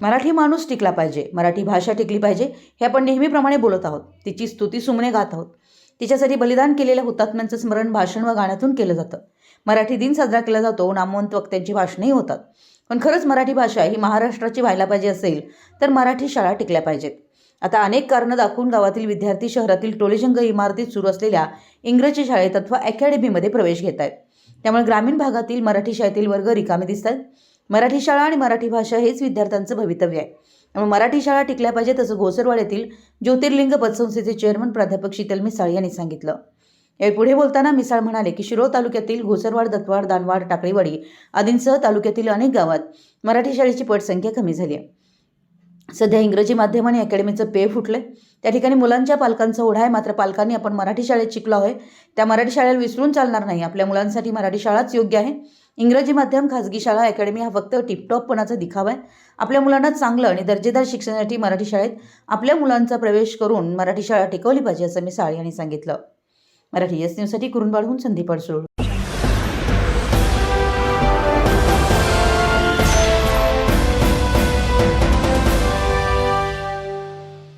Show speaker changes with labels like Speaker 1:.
Speaker 1: मराठी माणूस टिकला पाहिजे मराठी भाषा टिकली पाहिजे हे आपण नेहमीप्रमाणे बोलत आहोत. तिची स्तुती सुमने गात आहोत. तिच्यासाठी बलिदान केलेल्या हुतात्म्यांचं स्मरण भाषण व गाण्यातून केलं जातं. मराठी दिन साजरा केला जातो नामवंत वक्त्यांची भाषणंही होतात. पण खरंच मराठी भाषा ही महाराष्ट्राची व्हायला पाहिजे असेल तर मराठी शाळा टिकल्या पाहिजेत. आता अनेक कारणं दाखवून गावातील विद्यार्थी शहरातील टोलेजंग इमारतीत सुरू असलेल्या इंग्रजी शाळेत अथवा अकॅडमीमध्ये प्रवेश घेत आहेत त्यामुळे ग्रामीण भागातील मराठी शाळेतील वर्ग रिकामे दिसत आहेत मराठी शाळा आणि मराठी भाषा हेच विद्यार्थ्यांचं भवितव्य आहे. त्यामुळे मराठी शाळा टिकल्या पाहिजेत असं घोसरवाड येथील ज्योतिर्लिंग पतसंस्थेचे चेअरमन प्राध्यापक शीतल मिसाळ यांनी सांगितलं. यावेळी पुढे बोलताना मिसाळ म्हणाले की शिरोळ तालुक्यातील घोसरवाड दत्तवाड दानवाड टाकळीवाडी आदींसह तालुक्यातील अनेक गावात मराठी शाळेची पटसंख्या कमी झाली आहे. सध्या इंग्रजी माध्यम आणि अकॅडमीचं पे आहे त्या ठिकाणी मुलांच्या पालकांचा ओढा आहे. मात्र पालकांनी आपण मराठी शाळेत शिकलो आहे. त्या मराठी शाळेला विसरून चालणार नाही. आपल्या मुलांसाठी मराठी शाळाच योग्य आहे. इंग्रजी माध्यम खाजगी शाळा अकॅडमी हा फक्त टिपटॉपपणाचा दिखावा आहे. आपल्या मुलांना चांगलं आणि दर्जेदार शिक्षणासाठी मराठी शाळेत आपल्या मुलांचा प्रवेश करून मराठी शाळा टिकवली पाहिजे असं मी मिसाळ यांनी सांगितलं. मराठी एस न्यूजसाठी कुरुंबाडहून संदीप अडसूळ.